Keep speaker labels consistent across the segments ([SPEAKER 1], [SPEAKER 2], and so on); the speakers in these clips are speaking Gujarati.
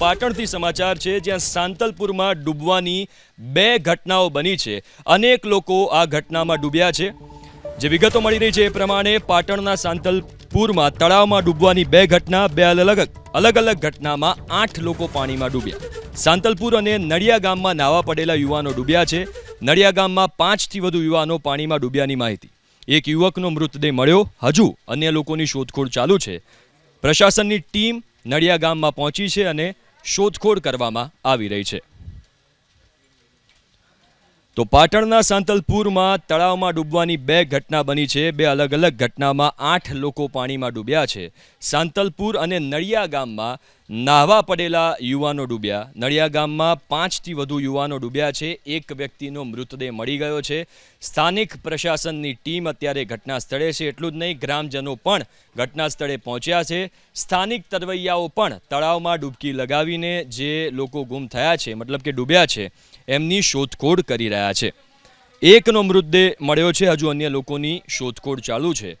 [SPEAKER 1] પાટણથી સમાચાર છે, જ્યાં સાંતલપુરમાં ડૂબવાની બે ઘટનાઓ બની છે. અનેક લોકો આ ઘટનામાં ડૂબ્યા છે. જે વિગતો મળી રહી છે એ પ્રમાણે પાટણના સાંતલપુરમાં તળાવમાં ડૂબવાની બે ઘટના, બે અલગ અલગ અલગ ઘટનામાં આઠ લોકો પાણીમાં ડૂબ્યા. સાંતલપુર અને નડિયા ગામમાં નાવા પડેલા યુવાનો ડૂબ્યા છે. નડિયા ગામમાં પાંચથી વધુ યુવાનો પાણીમાં ડૂબ્યાની માહિતી. એક યુવકનો મૃતદેહ મળ્યો. હજુ અન્ય લોકોની શોધખોળ ચાલુ છે. પ્રશાસનની ટીમ નડિયા ગામમાં પહોંચી છે અને શોધખોળ કરવામાં આવી રહી છે. તો પાટણના સાંતલપુરમાં તળાવમાં ડૂબવાની બે ઘટના બની છે. બે અલગ અલગ ઘટનામાં આઠ લોકો પાણીમાં ડૂબ્યા છે. સાંતલપુર અને નળિયા ગામમાં નાહવા પડેલા યુવાનો ડૂબ્યા. નડિયા ગામમાં પાંચથી વધુ યુવાનો ડૂબ્યા છે. એક વ્યક્તિનો મૃતદેહ મળી ગયો છે. સ્થાનિક પ્રશાસનની ટીમ અત્યારે ઘટના સ્થળે છે. એટલું જ નહીં, ગ્રામજનો પણ ઘટના સ્થળે પહોંચ્યા છે. સ્થાનિક તરવૈયાઓ પણ તળાવમાં ડૂબકી લગાવીને જે લોકો ગુમ થયા છે, મતલબ કે ડૂબ્યા છે, એમની શોધખોળ કરી રહ્યા છે. એકનો મૃતદેહ મળ્યો છે. હજુ અન્ય લોકોની શોધખોળ ચાલુ છે.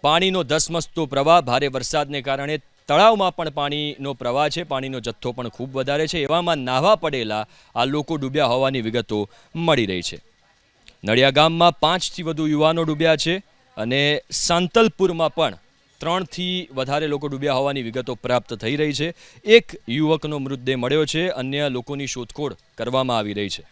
[SPEAKER 1] પાણીનો ધસમસતો પ્રવાહ, ભારે વરસાદને કારણે તળાવમાં પણ પાણીનો પ્રવાહ છે, પાણીનો જથ્થો પણ ખૂબ વધારે છે. એવામાં નાહવા પડેલા આ લોકો ડૂબ્યા હોવાની વિગતો મળી રહી છે. નડિયા ગામમાં પાંચથી વધુ યુવાનો ડૂબ્યા છે અને સાંતલપુરમાં પણ ત્રણથી વધારે લોકો ડૂબ્યા હોવાની વિગતો પ્રાપ્ત થઈ રહી છે. એક યુવકનો મૃતદેહ મળ્યો છે, અન્ય લોકોની શોધખોળ કરવામાં આવી રહી છે.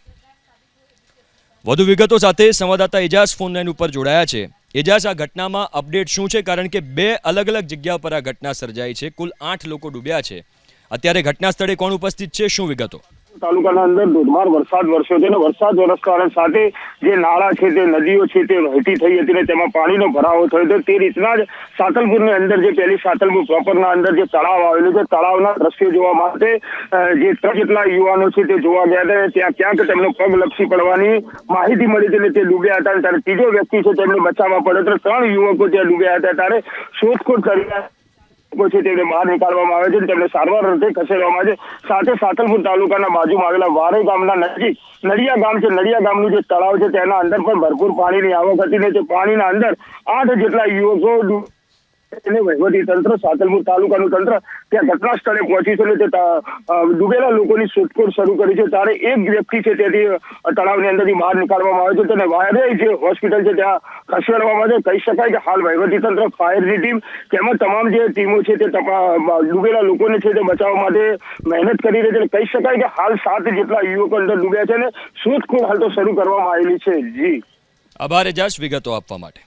[SPEAKER 1] વધુ વિગતો સાથે સંવાદદાતા એજાઝ ફોન લાઈન ઉપર જોડાયા છે. એજાઝ આ ઘટનામાં અપડેટ શું છે? કારણ કે બે અલગ અલગ જગ્યા પર આ ઘટના સર્જાઈ છે. કુલ આઠ લોકો ડૂબ્યા છે. અત્યારે ઘટના સ્થળે કોણ ઉપસ્થિત છે? શું વિગતો?
[SPEAKER 2] તાલુકાના અંદર ધોધમાર વરસાદ વરસ્યો છે અને વરસાદ વરસવા સાથે જે નાળા છે તે નદીઓ છે, તે વહેતી થઈ હતી અને તેમાં પાણીનો ભરાવો થયો હતો. તે રીતના જ સાતલપુરની અંદર જે પહેલી સાતલપુર પ્રોપરના અંદર જે તળાવ આવેલું છે, તળાવના દ્રશ્યો જોવા માટે જે ત્રણ જેટલા યુવાનો છે તે જોવા ગયા હતા ત્યાં ક્યાંક તેમનો પગ લપસી પડવાની માહિતી મળી હતી અને તે ડૂબ્યા હતા ત્યારે ત્રીજો વ્યક્તિ છે, તેમને બચાવવા પડ્યો તો ત્રણ યુવકો ત્યાં ડૂબ્યા હતા. ત્યારે શોધખોળ કરી છે તેમને બહાર નીકાળવામાં આવે છે તેમને સારવાર અર્થે ખસેડવામાં આવે છે. સાથે સાતલપુર તાલુકાના બાજુમાં આવેલા વારે ગામના નજીક નડિયા ગામ છે. નડિયા ગામનું જે તળાવ છે તેના અંદર પણ ભરપૂર પાણીની આવક હતી ને તે પાણીના અંદર આઠ જેટલા યુવકો અને વહીવટી તંત્ર, સાતલપુર તાલુકાનું તંત્ર ત્યાં ઘટના સ્થળે પહોંચ્યું છે અને તે ડૂબેલા લોકોની શોધખોળ શરૂ કરી છે. ત્યારે એક વ્યક્તિ છે તેથી તળાવની અંદરથી બહાર નીકાળવામાં આવે છે. તેને વાયરે જે હોસ્પિટલ છે ત્યાં ખસેડવામાં આવે કહી શકાય કે હાલ વહીવટી તંત્ર ફાયરની ટીમ તેમજ તમામ જે ટીમો છે તે ડૂબેલા લોકોને છે તે બચાવવા માટે મહેનત કરી રહી છે. કહી શકાય કે હાલ સાત જેટલા યુવકો અંદર ડૂબ્યા છે અને શોધખોળ હાલ તો શરૂ કરવામાં આવેલી છે. જી.
[SPEAKER 1] આભાર જશ વિગતો આપવા માટે.